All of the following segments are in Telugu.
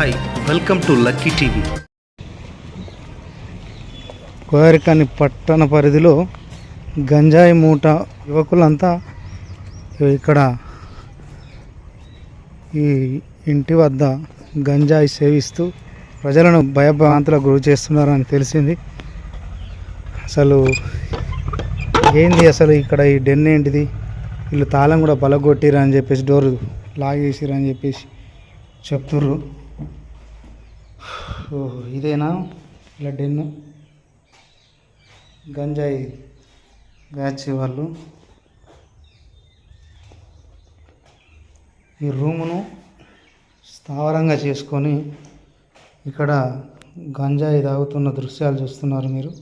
Hi welcome to Lucky TV. కోరికని పట్టణ పరిధిలో గంజాయి మూట యువకులంతా ఇక్కడ ఈ ఇంటి వద్ద గంజాయి సేవిస్తూ ప్రజలను భయభ్రాంతులకు గురి చేస్తున్నారని తెలిసింది. అసలు ఏంది అసలు ఇక్కడ ఈ డెన్ ఏంటిది? వీళ్ళు తాళం కూడా బలగొట్టిరా అని చెప్పేసి డోర్ లాగేసిరని అని చెప్పేసి చెప్తుర్రు. ఇదేనా? ఇలా డెన్ను. గంజాయి బ్యాచ్ వాళ్ళు. ఈ రూమును స్థావరంగా చేసుకొని ఇక్కడ గంజాయి తాగుతున్న దృశ్యాలు చూస్తున్నారు మీరు.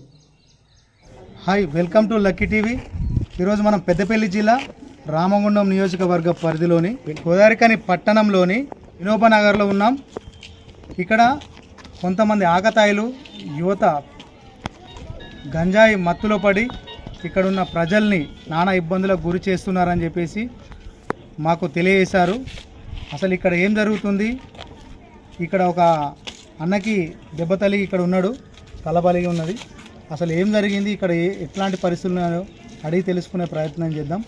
Hi welcome to Lucky TV. ఈరోజు మనం పెద్దపల్లి జిల్లా రామగుండం నియోజకవర్గ పరిధిలోని గోదావరికని పట్టణంలోని వినోబనగర్లో ఉన్నాం. ఇక్కడ కొంతమంది ఆకతాయిలు యువత గంజాయి మత్తులో పడి ఇక్కడున్న ప్రజల్ని నానా ఇబ్బందులకు గురి చేస్తున్నారని చెప్పేసి మాకు తెలియజేశారు. అసలు ఇక్కడ ఏం జరుగుతుంది? ఇక్కడ ఒక అన్నకి దెబ్బ తలిగి ఇక్కడ ఉన్నాడు తలబలిగి ఉన్నది. అసలు ఏం జరిగింది? ఇక్కడ ఏ ఎట్లాంటి పరిస్థితులు ఉన్నాయో అడిగి తెలుసుకునే ప్రయత్నం చేద్దాం.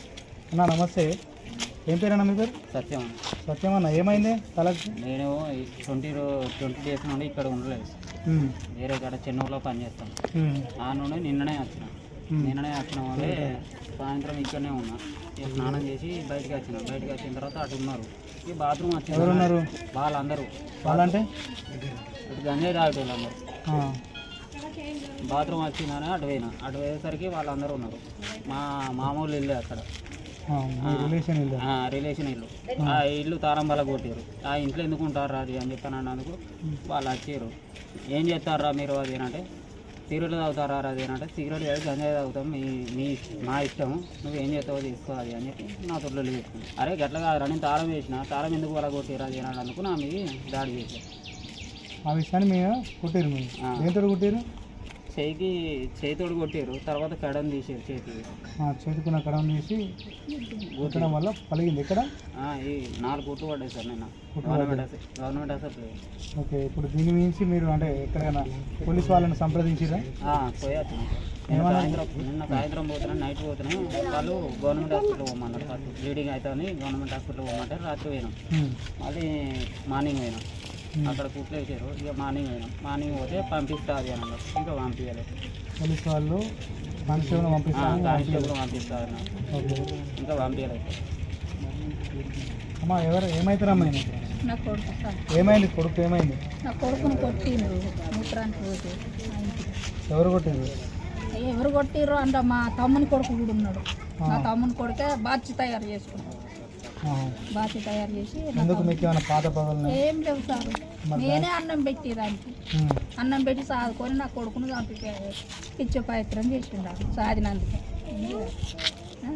అన్న నమస్తే. ఏం పేరన్నా మీ పేరు? సత్యం. సత్యమన్న ఏమైంది? తలకి? నేను ట్వంటీ ట్వంటీ డేస్ నుండి ఇక్కడ ఉండలేదు. వేరే కాడ చెన్నూరులో పనిచేస్తాను. ఆ నుండి నిన్ననే వచ్చిన. నిన్ననే వచ్చిన వాళ్ళే సాయంత్రం ఇక్కడనే ఉన్నా. స్నానం చేసి బయటకు వచ్చిన. బయటకు వచ్చిన తర్వాత అటు ఉన్నారు. ఈ బాత్రూమ్ వచ్చిన ఎవరున్నారు వాళ్ళందరూ. వాళ్ళంటే? ఇటు గంజాయి తాగేటోళ్ళు అందరూ. బాత్రూమ్ వచ్చిందని అటు పోయినా. అటు పోయేసరికి వాళ్ళందరూ ఉన్నారు. మా మామూలు ఇల్లు అక్కడ. రిలేషన్ ఇల్లు. ఆ, రిలేషన్ ఇల్లు. ఆ ఇల్లు తారం బల కొట్టారు ఆ ఇంట్లో ఎందుకు ఉంటారు అది అని చెప్పాను అన్నందుకు వాళ్ళు వచ్చారు. ఏం చేస్తారా మీరు అది అంటే సిగరెట్ తాగుతారా అది అంటే సిగరెట్ తాగి గంజాయి తాగుతాం. మీ మీ ఇష్టం, మా ఇష్టం నువ్వు ఏం చేస్తావో తీసుకో అది అని చెప్పి నా తొట్లు పెట్టుకుని అరే గట్ల కాదురా నేను తాళం వేసిన. తాళం ఎందుకు వాళ్ళ కొట్టారు అది అని అందుకు నా మీద దాడి చేశారు. ఆ విషయాన్ని మేము కుట్టిరు మీరు. దేంతో కుట్టిరు చేయికి చేతితోడు కొట్టారు తర్వాత కడం తీసారు చేతికి. చేతుకున్న కడం తీసి కుట్టడం వల్ల పలిగింది. ఇక్కడ ఈ నాలుగు కుట్లు పడ్డాయి సార్ నేను గవర్నమెంట్ గవర్నమెంట్ అసెంబ్లీ ఓకే ఇప్పుడు దీని మించి మీరు అంటే ఎక్కడికైనా పోలీస్ వాళ్ళని సంప్రదించిరా? పోయొచ్చు. నిన్న? సాయంత్రం నిన్న సాయంత్రం పోతున్నా నైట్ పోతున్నా. వాళ్ళు గవర్నమెంట్ హాస్పిటల్ పోమన్నారు. ఫస్ట్ బ్లీడింగ్ అవుతుంది గవర్నమెంట్ హాస్పిటల్ పోమంటారు రాత్రి పోయినాం. మళ్ళీ మార్నింగ్ పోయినాం. అక్కడ కుట్లు వేసారు ఇక మార్నింగ్ పోయినాం మార్నింగ్ పోతే పంపిస్తా అది అని అన్నారు ఇంకా పంపించలేదు పోలీస్ వాళ్ళు కానిస్టేబుల్ కానిస్టేబుల్ పంపిస్తా అన్నారు ఇంకా పంపించలేదు అమ్మా ఎవరు ఏమవుతారమ్మా ఈయన? నా కొడుకు సార్. ఏమైంది కొడుకు ఏమైంది? నా కొడుకుని కొట్టిండ్రు మూత్రానికి ఎవరు కొట్టింది ఎవరు కొట్టిర్రు అంటే మా తమ్ముని కొడుకు కూడా ఉన్నాడు. మా తమ్ముని కొడుకే బాచి తయారు చేసుకున్నాడు బాచి తయారు చేసి ఎందుకు మీకు ఏమైనా పాత పగలు ఏం లేవు సార్. నేనే అన్నం పెట్టి దానికి. అన్నం పెట్టి సాదుకొని నా కొడుకును చంపి పిచ్చ ప్రయత్నం చేసిండు సాదినందుకు.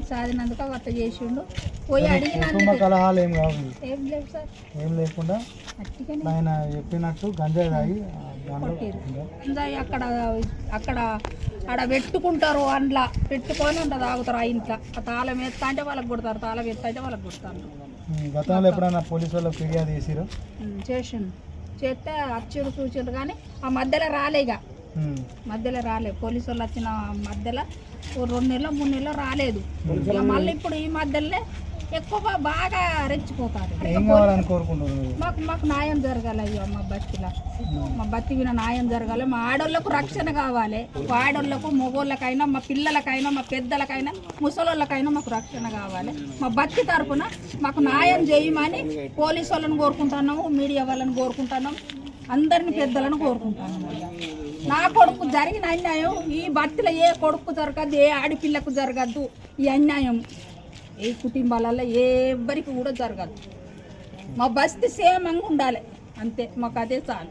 సాదినందుకు అట్ట చేసిండు. పోయి అడిగిన కలహాలు ఏం కావు ఏం లేవు సార్. ఏం లేకుండా ఆయన చెప్పినట్టు గంజాయి తాగి అక్కడ అక్కడ ఆడ పెట్టుకుంటారు అందులో పెట్టుకొని అంట తాగుతారు ఆ ఇంట్లో. ఆ తాళం ఎత్తా అంటే వాళ్ళకి కొడతారు. తాళం ఎత్తా అంటే వాళ్ళకి కొడతారు. గతంలో ఎప్పుడైనా పోలీసు వాళ్ళకి ఫిర్యాదు చేసిరు చేసిండు చేస్తే వచ్చిరు చూసిండ్రు కానీ ఆ మధ్యలో రాలే ఇక మధ్యలో రాలే. పోలీసు వాళ్ళు వచ్చిన మధ్యలో రెండు నెలలు మూడు నెలలు రాలేదు. మళ్ళీ ఇప్పుడు ఈ మధ్యలో ఎక్కువ బాగా రెచ్చిపోతారు. మాకు మాకు న్యాయం జరగాలి అయ్యో మా బతికిలా. మా బతికి మీద న్యాయం జరగాలి. మా ఆడోళ్ళకు రక్షణ కావాలి. మా ఆడోళ్ళకు మగోళ్ళకైనా మా పిల్లలకైనా మా పెద్దలకైనా ముసలోళ్ళకైనా మాకు రక్షణ కావాలి. మా బతికి తరపున మాకు న్యాయం చేయమని పోలీసు వాళ్ళని కోరుకుంటున్నాము మీడియా వాళ్ళని కోరుకుంటున్నాం అందరిని పెద్దలను కోరుకుంటున్నాము. నా కొడుకు జరిగిన అన్యాయం ఈ భర్తలో ఏ కొడుకు జరగద్దు ఏ ఆడపిల్లకు జరగద్దు ఈ అన్యాయం. ఏ కుటుంబాలలో ఎవ్వరికి కూడా జరగదు. మా బస్తీ సేమంగా ఉండాలి. అంతే మాకు అదే చాలు.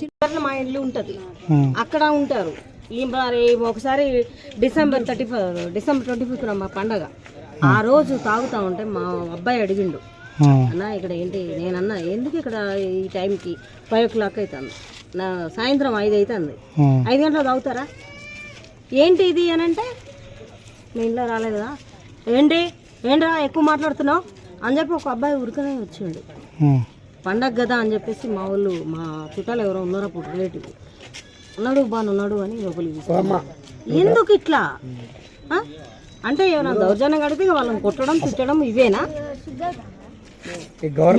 చివరిలో మా ఇల్లు ఉంటుంది. అక్కడ ఉంటారు. ఈ మరి ఒకసారి December thirty December twenty fifth మా పండగ. ఆ రోజు తాగుతా ఉంటే మా అబ్బాయి అడిగిండు అన్న ఇక్కడ ఏంటి? నేనన్నా ఎందుకు ఇక్కడ ఈ టైంకి ఫైవ్ ఓ క్లాక్ అవుతుంది నా సాయంత్రం ఐదు అవుతుంది ఐదు గంటలకు తాగుతారా? ఏంటి ఇది? అని అంటే మీ ఇంట్లో రాలేదు కదా. ఏంటి? ఏంట్రా ఎక్కువ మాట్లాడుతున్నావు? అని చెప్పి ఒక అబ్బాయి ఉరికనే వచ్చిండు. పండగ కదా అని చెప్పేసి మా వాళ్ళు మా చుట్టాలు ఎవరో ఉన్నారు అప్పుడు రిలేటివ్ ఉన్నాడు బాను ఉన్నాడు అని లోపలికి తీసుకున్నారు. ఎందుకు ఇట్లా? అంటే ఏమైనా దౌర్జన్యం కడితే ఇక వాళ్ళని కొట్టడం తిట్టడం ఇవేనా?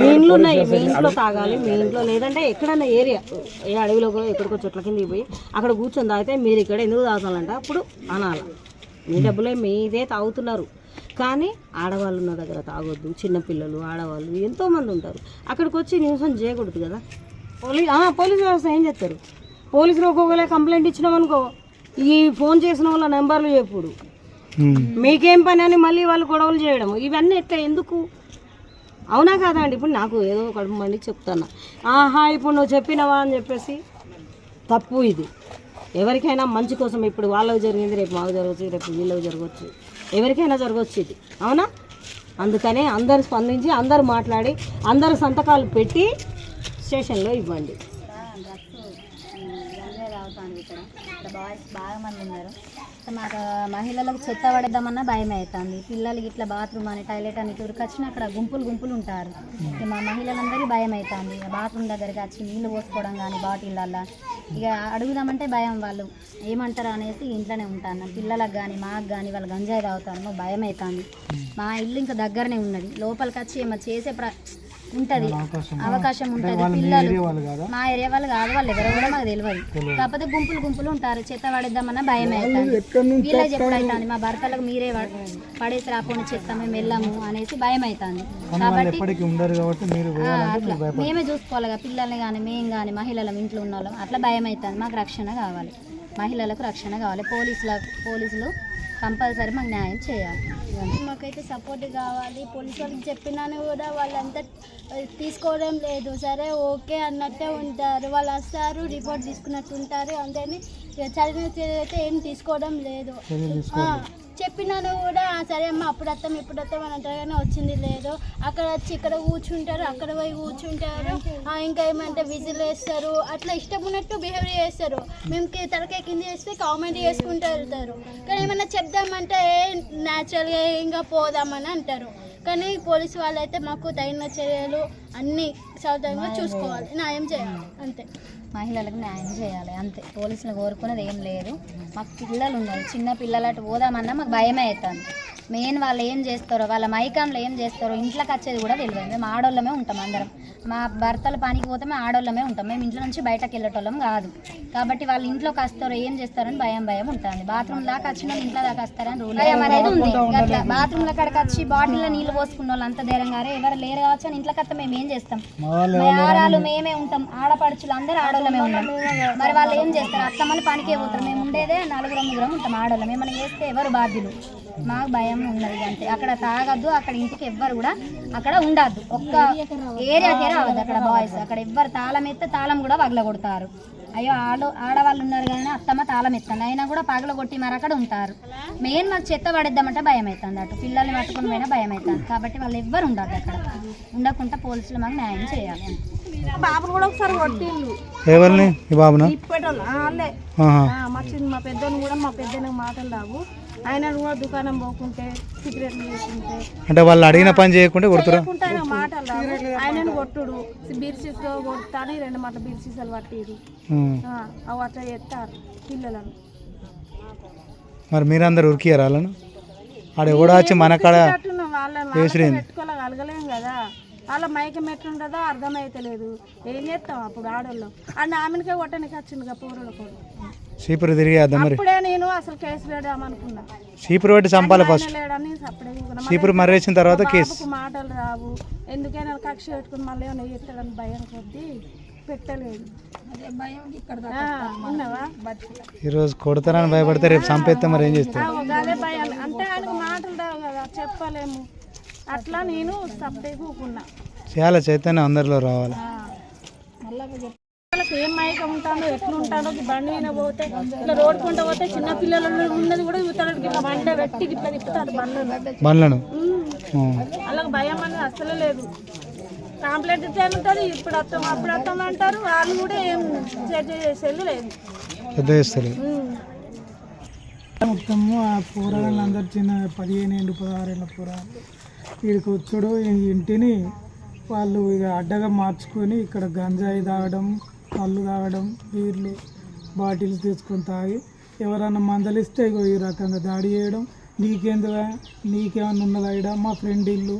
మీ ఇంట్లో ఉన్నాయి మీ ఇంట్లో తాగాలి మీ ఇంట్లో లేదంటే ఎక్కడన్నా ఏరియా ఏ అడవిలోకో ఎక్కడికో చెట్ల కిందకి పోయి అక్కడ కూర్చొని తాగితే మీరు ఇక్కడ ఎందుకు తాగుతారంటే అప్పుడు అనాల. మీ డబ్బులే మీదే తాగుతున్నారు. కానీ ఆడవాళ్ళు ఉన్న దగ్గర తాగొద్దు. చిన్నపిల్లలు ఆడవాళ్ళు ఎంతో మంది ఉంటారు. అక్కడికి వచ్చి న్యూసెన్స్ చేయకూడదు కదా. పోలీ ఆ, పోలీసు వ్యవస్థ ఏం చేస్తారు? పోలీసులు ఒక్కొక్కలే కంప్లైంట్ ఇచ్చినామనుకో ఈ ఫోన్ చేసిన వాళ్ళ నెంబర్లు చెప్పుడు. మీకేం పని అని మళ్ళీ వాళ్ళు గొడవలు చేయడం. ఇవన్నీ ఎట్లా ఎందుకు? అవునా కాదా అండి? ఇప్పుడు నాకు ఏదో కడుపు మండి చెప్తాను ఆహా ఇప్పుడు నువ్వు చెప్పినవా అని చెప్పేసి తప్పు ఇది. ఎవరికైనా మంచి కోసం ఇప్పుడు వాళ్ళకి జరిగింది రేపు మాకు జరగచ్చు రేపు వీళ్ళకి జరగవచ్చు ఎవరికైనా జరగవచ్చు ఇది అవునా అందుకనే అందరు స్పందించి అందరు మాట్లాడి అందరు సంతకాలు పెట్టి స్టేషన్లో ఇవ్వండి బాయ్స్ బాగా మంది ఉన్నారు మాకు మహిళలకు చెత్త పడేద్దామన్నా భయం అవుతుంది. పిల్లలకి ఇట్లా బాత్రూమ్ అని టాయిలెట్ అని ఇక్కడికి వచ్చిన అక్కడ గుంపులు గుంపులు ఉంటారు. ఇక మా మహిళలందరికీ భయం అవుతుంది. ఇక బాత్రూమ్ దగ్గరికి వచ్చి నీళ్ళు పోసుకోవడం కానీ బాటిళ్ళల్లో. ఇక అడుగుదామంటే భయం వాళ్ళు. ఏమంటారు అనేసి ఇంట్లోనే ఉంటాను. పిల్లలకు కానీ మాకు కానీ వాళ్ళు గంజాయి తాగుతారు భయం అవుతుంది. మా ఇల్లు ఇంకా దగ్గరనే ఉన్నది. లోపలికి వచ్చి ఏమో చేసే ప్ర ఉంటుంది. అవకాశం ఉంటుంది. పిల్లలు మా ఏరియా వాళ్ళు కాదు వాళ్ళు ఎవరో కూడా మాకు తెలియదు కాకపోతే గుంపులు గుంపులు ఉంటారు. చెత్త పడేద్దామన్నా భయం అవుతుంది. వీళ్ళకి ఎప్పుడు అవుతుంది మా భర్తలకు మీరే పడ- పడేసి రాకుండా చెత్త మేము వెళ్ళాము అనేసి భయం అవుతుంది కాబట్టి అట్లా. మేమే చూసుకోవాలి పిల్లల్ని కానీ మేము కానీ మహిళలం ఇంట్లో ఉన్న వాళ్ళం అట్లా భయం అవుతుంది మాకు రక్షణ కావాలి. మహిళలకు రక్షణ కావాలి. పోలీసుల పోలీసులు కంపల్సరీ మాకు న్యాయం చేయాలి. మాకైతే సపోర్ట్ కావాలి. పోలీసు వాళ్ళకి చెప్పినాను కూడా వాళ్ళంతా తీసుకోవడం లేదు. సరే ఓకే అన్నట్టే ఉంటారు. వాళ్ళు వస్తారు రిపోర్ట్ తీసుకున్నట్టు ఉంటారు. అంతేని చదివిన అయితే ఏం తీసుకోవడం లేదు. చెప్పినాను కూడా సరే అమ్మ అప్పుడు వస్తాం ఇప్పుడు వస్తాం అని అంటారు కానీ వచ్చింది లేదు. అక్కడ వచ్చి ఇక్కడ కూర్చుంటారు అక్కడ పోయి కూర్చుంటారు. ఇంకా ఏమంటే విజిల్ వేస్తారు. అట్లా ఇష్టం ఉన్నట్టు బిహేవ్ చేస్తారు. మేము తలకాయ కింద చేస్తే కామెంట్ చేసుకుంటారు వెళ్తారు. కానీ ఏమన్నా చెప్దామంటే న్యాచురల్గా ఇంకా పోదామని అంటారు. కానీ పోలీసు వాళ్ళైతే మాకు తగిన చర్యలు అన్నీ సౌదంగా చూసుకోవాలి. న్యాయం చేయాలి. అంతే. మహిళలకు న్యాయం చేయాలి. అంతే. పోలీసులు కోరుకునేది ఏం లేదు. మాకు పిల్లలు ఉన్నారు. చిన్న పిల్లలు అటు పోదామన్నా మాకు భయమే అవుతుంది. మెయిన్ వాళ్ళు ఏం చేస్తారో వాళ్ళ మైకంలో ఏం చేస్తారో ఇంట్లోకి వచ్చేది కూడా తెలియదు. మేము ఆడోళ్ళమే ఉంటాం అందరం. మా భర్తలు పనికి పోతే మేము ఆడోళ్ళమే ఉంటాం. మేము ఇంట్లో నుంచి బయటకు వెళ్ళేటోళ్ళం కాదు. కాబట్టి వాళ్ళు ఇంట్లోకి వస్తారో ఏం చేస్తారని భయం భయం ఉంటుంది. బాత్రూమ్ దాకా వచ్చిన ఇంట్లో దాకా వస్తారని రూల్ భయం అనేది ఉంది. అట్లా బాత్రూమ్ కాడికి వచ్చి బాటిల్లో నీళ్ళు పోసుకున్న వాళ్ళు అంత ధైర్యం గారే ఎవరు లేరు కావచ్చు అని ఇంట్లోకి వస్తే మేము ఏం చేస్తాం? ఆరాలు మేమే ఉంటాం. ఆడపడుచులు అందరూ ఆడోళ్ళమే ఉంటాం. మరి వాళ్ళు ఏం చేస్తారు? అత్తమ్మని పనికే పోతారు. మేము ఉండేదే నలుగురు ముగ్గురం ఉంటాం ఆడోళ్ళం. ఏమైనా చేస్తే ఎవరు బాధ్యులు? మాకు భయం ఉన్నది అంతే. అక్కడ తాగద్దు అక్కడ ఇంటికి ఎవ్వరు కూడా అక్కడ ఉండద్దు. ఒక్క ఏరియాకే రావద్దు అక్కడ బాయ్స్ అక్కడ ఎవ్వరు తాళం ఎత్తే తాళం కూడా పగల కొడతారు అయ్యో ఆడ ఆడవాళ్ళు ఉన్నారు కానీ అత్తమ్మ తాళం ఎత్తాను అయినా కూడా పగల కొట్టి మరి అక్కడ ఉంటారు. మెయిన్ మాకు చెత్త పడేద్దామంటే భయం అవుతుంది అటు. పిల్లల్ని పట్టుకుని పోయినా భయం అవుతుంది కాబట్టి వాళ్ళు ఎవ్వరు ఉండదు అక్కడ. ఉండకుండా పోలీసులు మాకు న్యాయం చేయాలి. బాబులు కూడా ఒకసారి కొట్టిండు. ఎవరిని? ఈ బాబునా? మా పెద్దను కూడా మా పెద్దనకు మాటలు రావు. ఆయన కూడా దుకాణం పోకుంటే సిగరెట్లు చేసుకుంటే అంటే వాళ్ళు అడిగిన పని చేయకుంటే కొడుతురా? లేకుంటే ఆయన మాటలు రావు. ఆయనను కొట్టుడు. బీర్సీస్లో కొడతాను రెండు మాటలు బీర్సీసాలు పట్టిరు ఉమ్. ఆ, అవి అట్లా చేస్తారు పిల్లలను. మరి మీరందరు ఉరికియారు వాళ్ళను? ఆడ ఎవడో వచ్చి మన కాడ పెట్టుకోగలగలేం కదా. వాళ్ళ మైకం ఎట్లుంటుందో అర్థమైతలేదు. ఏం చేస్తాం అప్పుడు ఆడోళ్ళం? అండ్ ఆమెనికే కొట్టడానికి వచ్చింది పూరుల కూడా చీపురు తిరిగి ఇప్పుడే నేను అసలు కేసు వేద్దామనుకున్నా చీపురు పెట్టి చంపాలి ఫస్ట్. చీపురు మర్రేసిన తర్వాత కేసు. మాటలు రావు. ఎందుకైనా కక్ష పెట్టుకుని మళ్ళీ ఏమైనా చేస్తాడని భయం కొద్దీ పెట్టలేదు. ఆ, ఉన్నావా? ఈరోజు కొడతారని భయపడితే రేపు చంపేస్తే మరి ఏం చేస్తారు ఆ, భయం అంటే ఆయనకు మాటలు రావు కదా చెప్పలేము. అట్లా నేను కూకున్నా చాలా చైతన్యం అందరిలో రావాలి? వాళ్ళకి ఏం మైకం ఉంటాడో ఎట్లా బండి మీద పోతే ఇట్లా రోడ్ కొంట పోతే చిన్న పిల్లలు ఉన్నది కూడా ఇతరుడికి ఇట్లా బండి పెట్టి ఇట్లా తిప్పుతారు బండ్లను. బండ్లను. వాళ్ళకి భయం అనేది అసలు లేదు. కాంప్లైంట్ ఇస్తే ఉంటుంది ఇప్పుడు వస్తాం అప్పుడు వస్తాం అంటారు వాళ్ళు కూడా ఏం చర్చ చేసేది లేదు. పెద్ద చేస్తారు మొత్తము ఆ పోరాళ్ళు అందరు చిన్న పదిహేను ఏళ్ళు పదహారు ఏళ్ళ పోరాళ్ళు వీడికి వచ్చాడు ఇంటిని వాళ్ళు ఇక అడ్డగా మార్చుకొని ఇక్కడ గంజాయి తాగడం కళ్ళు తాగడం బీర్లు బాటిల్స్ తీసుకొని తాగి ఎవరైనా మందలిస్తే ఇగో ఈ రకంగా దాడి చేయడం. నీకేందుగా నీకేమన్నా ఉన్నదా ఇడ మా ఫ్రెండ్ ఇల్లు.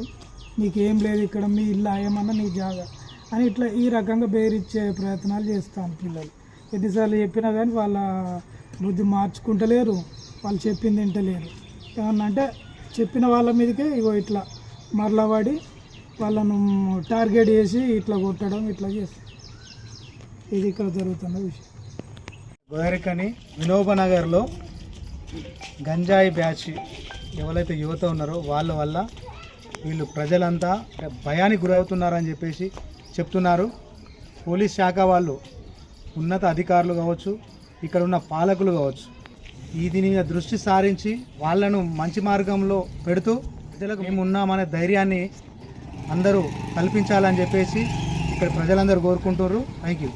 నీకేం లేదు ఇక్కడ. మీ ఇల్లు ఏమన్నా నీ జాగా అని ఇట్లా ఈ రకంగా బెదిరించే ప్రయత్నాలు చేస్తాను పిల్లలు. ఎన్నిసార్లు చెప్పినా కానీ వాళ్ళ బుద్ధి మార్చుకుంటలేరు. వాళ్ళు చెప్పింది వింటలేరు. ఏమన్నా అంటే చెప్పిన వాళ్ళ మీదకే ఇగో ఇట్లా మరల పడి వాళ్ళను టార్గెట్ చేసి ఇట్లా కొట్టడం ఇట్లా చేస్తారు ఇది ఇక్కడ జరుగుతున్న విషయం. గోదరికని వినోబ నగర్లో గంజాయి బ్యాచ్ ఎవరైతే యువత ఉన్నారో వాళ్ళ వల్ల వీళ్ళు ప్రజలంతా భయానికి గురవుతున్నారని చెప్పేసి చెప్తున్నారు. పోలీస్ శాఖ వాళ్ళు ఉన్నత అధికారులు కావచ్చు ఇక్కడ ఉన్న పాలకులు కావచ్చు ఈ దీని మీద దృష్టి సారించి వాళ్ళను మంచి మార్గంలో పెడుతూ ప్రజలకు మేము ఉన్నామనే ధైర్యాన్ని అందరూ కల్పించాలని చెప్పేసి ఇక్కడ ప్రజలందరూ కోరుకుంటున్నారు. Thank you